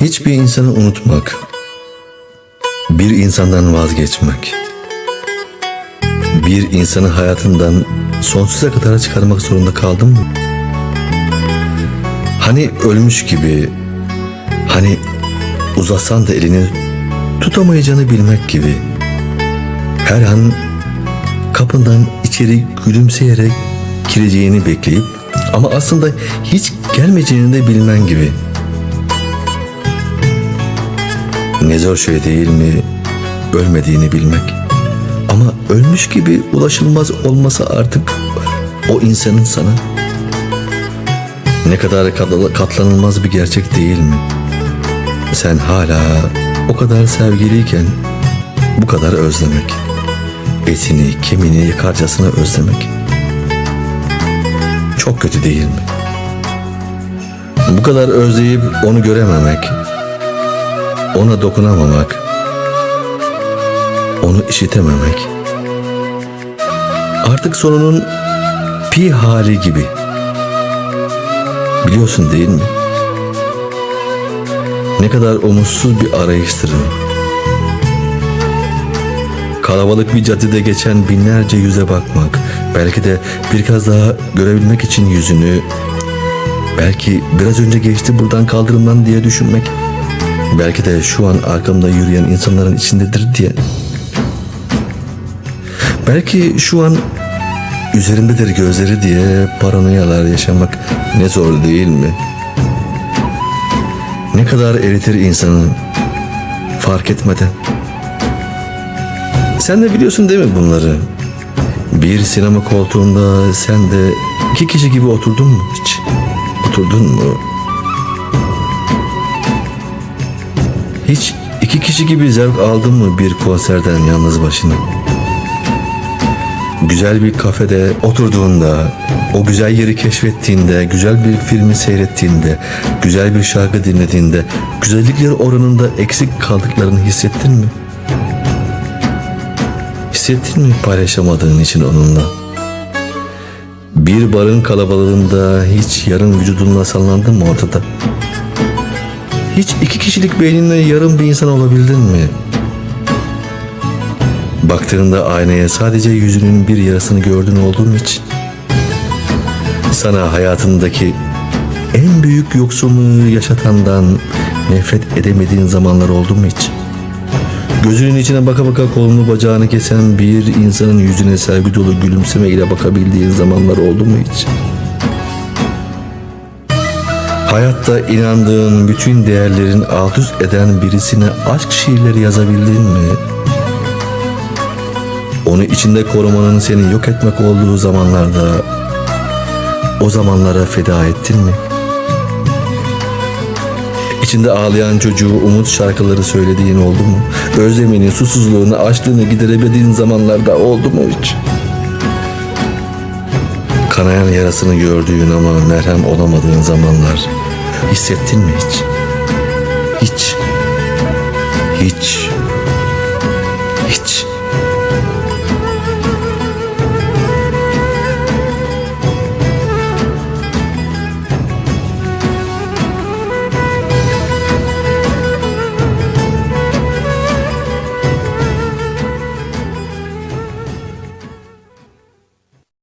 Hiçbir insanı unutmak, bir insandan vazgeçmek, bir insanı hayatından sonsuza kadar çıkarmak zorunda kaldın mı? Hani ölmüş gibi, hani uzatsan da elini tutamayacağını bilmek gibi. Her an kapından içeri gülümseyerek gireceğini bekleyip ama aslında hiç gelmeyeceğini de bilmen gibi. Ne zor şey değil mi ölmediğini bilmek. Ama ölmüş gibi ulaşılmaz olması artık o insanın sana. Ne kadar katla- katlanılmaz bir gerçek değil mi? Sen hala o kadar sevgiliyken bu kadar özlemek. Etini, kemiğini yakarcasına özlemek. Çok kötü değil mi? Bu kadar özleyip onu görememek, ona dokunamamak, onu işitememek. Artık sonunun pi hali gibi. Biliyorsun değil mi? Ne kadar umutsuz bir arayıştır. Kalabalık bir caddede geçen binlerce yüze bakmak, belki de birkaç daha görebilmek için yüzünü, belki biraz önce geçti buradan kaldırımdan diye düşünmek, belki de şu an arkamda yürüyen insanların içindedir diye. Belki şu an üzerimdedir gözleri diye paranoyalar yaşamak ne zor değil mi? Ne kadar eritir insanı fark etmeden. Sen de biliyorsun değil mi bunları? Bir sinema koltuğunda sen de iki kişi gibi oturdun mu hiç? Oturdun mu? Hiç iki kişi gibi zevk aldın mı bir konserden yalnız başına? Güzel bir kafede oturduğunda, o güzel yeri keşfettiğinde, güzel bir filmi seyrettiğinde, güzel bir şarkı dinlediğinde, güzellikler oranında eksik kaldıklarını hissettin mi? Hissettin mi paylaşamadığın için onunla? Bir barın kalabalığında hiç yarım vücudunla sallandın mı ortada? Hiç iki kişilik beyninle yarım bir insan olabildin mi? Baktığında aynaya sadece yüzünün bir yarasını gördün olduğun için. Sana hayatındaki en büyük yoksunluğu yaşatandan nefret edemediğin zamanlar oldu mu hiç? Gözünün içine baka baka kolunu bacağını kesen bir insanın yüzüne sevgi dolu gülümseme ile bakabildiğin zamanlar oldu mu hiç? Hayatta inandığın bütün değerlerin alt üst eden birisine aşk şiirleri yazabildin mi? Onu içinde korumanın seni yok etmek olduğu zamanlarda o zamanlara feda ettin mi? İçinde ağlayan çocuğu umut şarkıları söylediğin oldu mu? Özlemini, susuzluğunu, açlığını giderebildiğin zamanlarda oldu mu hiç? Kanayan yarasını gördüğün ama merhem olamadığın zamanlar hissettin mi hiç? Hiç.